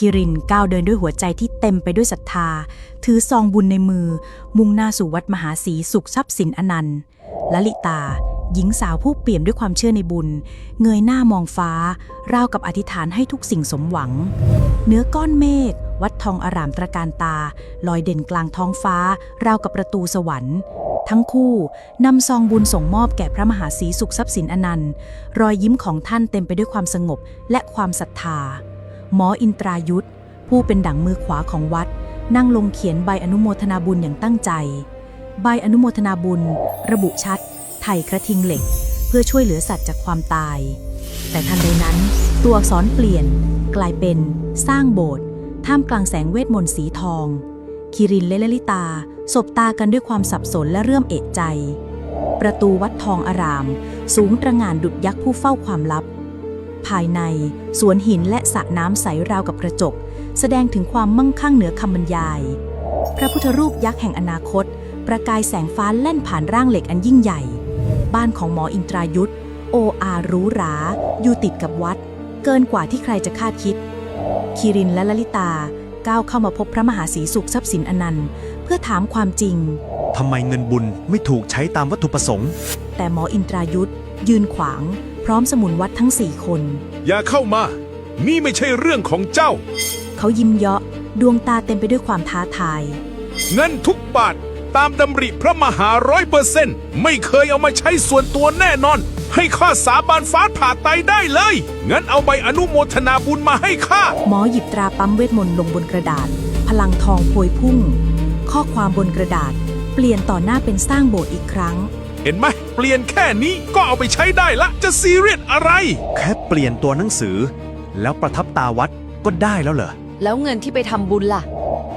คิรินก้าวเดินด้วยหัวใจที่เต็มไปด้วยศรัทธา ถือซองบุญในมือ มุ่งหน้าสู่วัดมหาศรีสุขทรัพย์สินอนันต์ลลิตา หญิงสาวผู้เปี่ยมด้วยความเชื่อในบุญ เงยหน้ามองฟ้า ราวกับอธิษฐานให้ทุกสิ่งสมหวัง เนื้อก้อนเมฆวัดทองอารามตระการตา ลอยเด่นกลางท้องฟ้า ราวกับประตูสวรรค์ ทั้งคู่นำซองบุญส่งมอบแก่พระมหาศรีสุขทรัพย์สินอนันต์ รอยยิ้มของท่านเต็มไปด้วยความสงบและความศรัทธา หมออินตรายุทธผู้เป็นดั่งมือขวาของวัด นั่งลงเขียนใบอนุโมทนาบุญอย่างตั้งใจ ใบอนุโมทนาบุญ ระบุชัด ไถ่กระทิงเหล็ก เพื่อช่วยเหลือสัตว์จากความตาย แต่ทันใดนั้น ตัวอักษรเปลี่ยน กลายเป็น สร้างโบสถ์ท่ามกลางแสงเวทมนต์สีทอง คิรินและลลิตา สบตากันด้วยความสับสนและเริ่มเอะใจ ประตูวัดทองอาราม สูงตระหง่านดุจยักษ์ผู้เฝ้าความลับ ภายใน สวนหินและสระน้ำใสราวกับกระจก แสดงถึงความมั่งคั่งเหนือคำบรรยาย พระพุทธรูปยักษ์แห่งอนาคต ประกายแสงฟ้าแล่นผ่านร่างเหล็กอันยิ่งใหญ่ บ้านของหมออินตรายุทธโออาหรู้หราอยู่ติดกับวัด เกินกว่าที่ใครจะคาดคิด คิรินและลลิตาก้าวเข้ามาพบพระมหาศรีสุขทรัพย์สินอนันต์ เพื่อถามความจริง ทำไมเงินบุญไม่ถูกใช้ตามวัตถุประสงค์ แต่หมออินตรายุทธยืนขวาง พร้อมสมุนวัดทั้งสี่คน อย่าเข้ามา นี่ไม่ใช่เรื่องของเจ้า เขายิ้มเยาะดวงตาเต็มไปด้วยความท้าทาย เงินทุกบาทตามดำริพระมหาร้อยเปอร์เซ็นต์ไม่เคยเอามาใช้ส่วนตัวแน่นอน ให้ข้าสาบานฟ้าผ่าไตได้เลย งั้นเอาใบอนุโมทนาบุญมาให้ข้า หมอหยิบตราปั๊มเวทมนต์ลงบนกระดาษ พลังทองโพยพุ่ง ข้อความบนกระดาษ เปลี่ยนต่อหน้าเป็นสร้างโบสถ์อีกครั้ง เห็นไหมเปลี่ยนแค่นี้ก็เอาไปใช้ได้ละ จะซีเรียสอะไร แค่เปลี่ยนตัวหนังสือ แล้วประทับตาวัดก็ได้แล้วเหรอ แล้วเงินที่ไปทำบุญล่ะ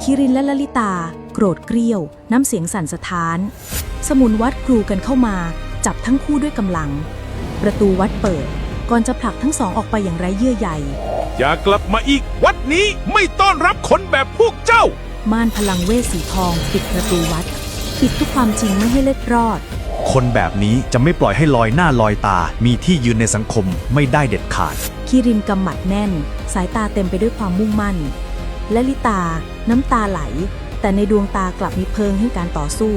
คิรินและลลิตา โกรธเกรี้ยว น้ำเสียงสั่นสะท้าน สมุนวัดกรูกันเข้ามา จับทั้งคู่ด้วยกำลัง ประตูวัดเปิด ก่อนจะผลักทั้งสองออกไปอย่างไร้เยื่อใยอย่ากลับมาอีก วัดนี้ไม่ต้อนรับคนแบบพวกเจ้า ม่านพลังเวทสีทอง ปิดประตูวัด ปิดทุกความจริงไม่ให้เล็ดรอด คนแบบนี้จะไม่ปล่อยให้ลอยหน้าลอยตา มีที่ยืนในสังคมไม่ได้เด็ดขาดคิรินกำหมัดแน่น สายตาเต็มไปด้วยความมุ่งมั่น และลิตา น้ำตาไหล แต่ในดวงตากลับมีเพลิงให้การต่อสู้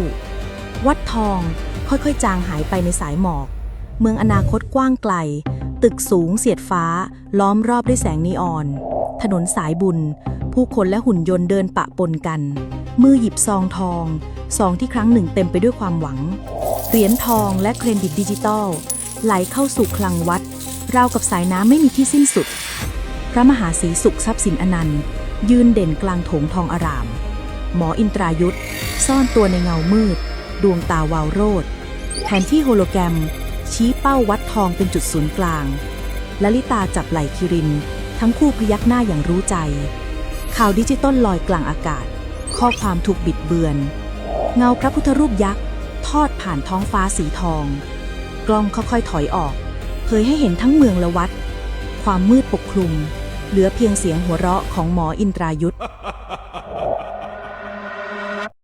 วัดทองค่อยๆ จางหายไปในสายหมอก เมืองอนาคตกว้างไกล ตึกสูงเสียดฟ้า ล้อมรอบด้วยแสงนีออน ถนนสายบุญ ผู้คนและหุ่นยนต์เดินปะปนกัน มือหยิบซองทอง ซองที่ครั้งหนึ่งเต็มไปด้วยความหวัง เหรียญทองและเครดิตดิจิตอลไหลเข้าสู่คลังวัด ราวกับสายน้ำไม่มีที่สิ้นสุด พระมหาศรีสุขทรัพย์สินอนันต์ ยืนเด่นกลางโถงทองอาราม หมออินตรายุทธซ่อนตัวในเงามืด ดวงตาวาวโรดแผนที่โฮโลแกรม ชี้เป้าวัดทองเป็นจุดศูนย์กลางลลิตาจับไหล่คิริน ทั้งคู่พยักหน้าอย่างรู้ใจ ข่าวดิจิตอลลอยกลางอากาศ ข้อความถูกบิดเบือน เงาพระพุทธรูปยักษ์ ทอดผ่านท้องฟ้าสีทอง กล้องค่อยๆถอยออก เผยให้เห็นทั้งเมืองและวัด ความมืดปกคลุม เหลือเพียงเสียงหัวเราะของหมออินตรายุทธ